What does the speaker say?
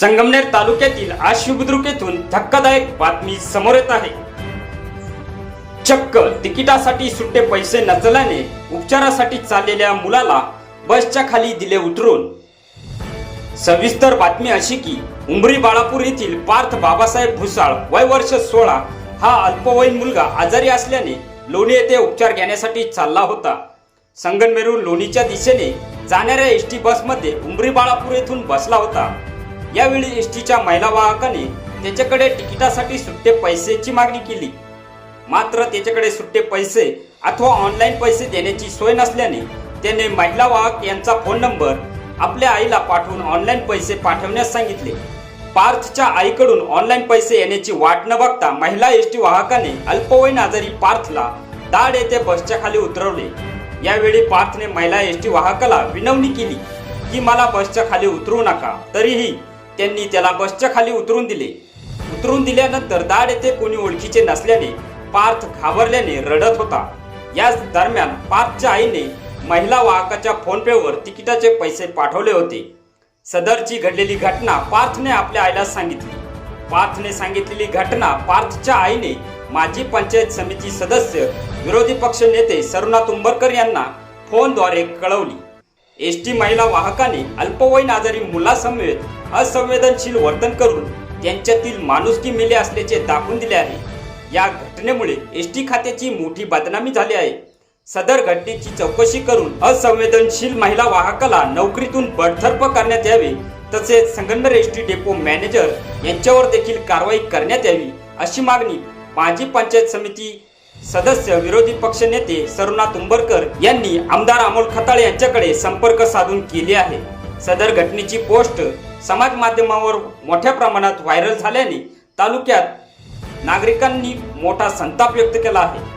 संगमनेर तालुक्यातील आशिबुद्रुक येथून धक्कादायक बातमी समोर येत आहे. चक्क तिकिटासाठी सुट्टे पैसे नसल्याने उपचारासाठी चाललेल्या मुलाला बसच्या खाली दिले उतरून. सविस्तर बातमी अशी की उमरी बाळापूर येथील पार्थ बाबासाहेब भुसाळ वय वर्ष सोळा हा अल्पवयीन मुलगा आजारी असल्याने लोणी येथे उपचार घेण्यासाठी चालला होता. संगनमेरून लोणीच्या दिशेने जाणाऱ्या एस टी बसमध्ये उमरी बाळापूर येथून बसला होता. यावेळी एस टीच्या महिला वाहकाने त्याच्याकडे तिकिटासाठी सुट्टे पैसेची मागणी केली. मात्र त्याच्याकडे सुट्टे पैसे अथवा ऑनलाईन पैसे देण्याची सोय नसल्याने त्याने महिला वाहक यांचा फोन नंबर आपल्या आईला पाठवून ऑनलाईन पैसे पाठवण्यास सांगितले. पार्थच्या आईकडून ऑनलाईन पैसे येण्याची वाट न बघता महिला एस टी वाहकाने अल्पवयीन आजारी पार्थला दाड येथे बसच्या खाली उतरवले. यावेळी पार्थने महिला एस टी वाहकाला विनवणी केली की मला बसच्या खाली उतरू नका तरीही त्यांनी त्याला बसच्या खाली उतरून दिले. उतरून दिल्यानंतर दाड येथे कोणी ओळखीचे नसल्याने पार्थ घाबरल्याने रडत होता. याच दरम्यान पार्थच्या आईने महिला वाहकाच्या फोनपेवर तिकिटाचे पैसे पाठवले होते. सदरची घडलेली घटना पार्थने आपल्या आईला सांगितली. पार्थने सांगितलेली घटना पार्थच्या आईने माजी पंचायत समिती सदस्य विरोधी पक्ष नेते सरुणा तुंबरकर यांना फोनद्वारे कळवली. एस टी महिला वाहकाने अल्पवयीन आजारी मुलासमवेत असंवेदनशील वर्तन करून त्यांच्यातील माणुसकी मेले असल्याचे दाखवून दिले आहे. या घटनेमुळे एस टी खात्याची मोठी बदनामी झाली आहे. सदर घटनेची चौकशी करून असंवेदनशील महिला वाहकाला नोकरीतून बडतर्फ करण्यात यावी तसेच Sangamner S T depot manager यांच्यावर देखील कारवाई करण्यात यावी अशी मागणी माजी पंचायत समिती सदस्य विरोधी पक्ष नेते सरुणा तुंबरकर यांनी आमदार अमोल खताळे यांच्याकडे संपर्क साधून केली आहे. सदर घटनेची पोस्ट समाज माध्यमावर मोठ्या प्रमाणात व्हायरल झाल्याने तालुक्यात नागरिकांनी मोठा संताप व्यक्त केला आहे.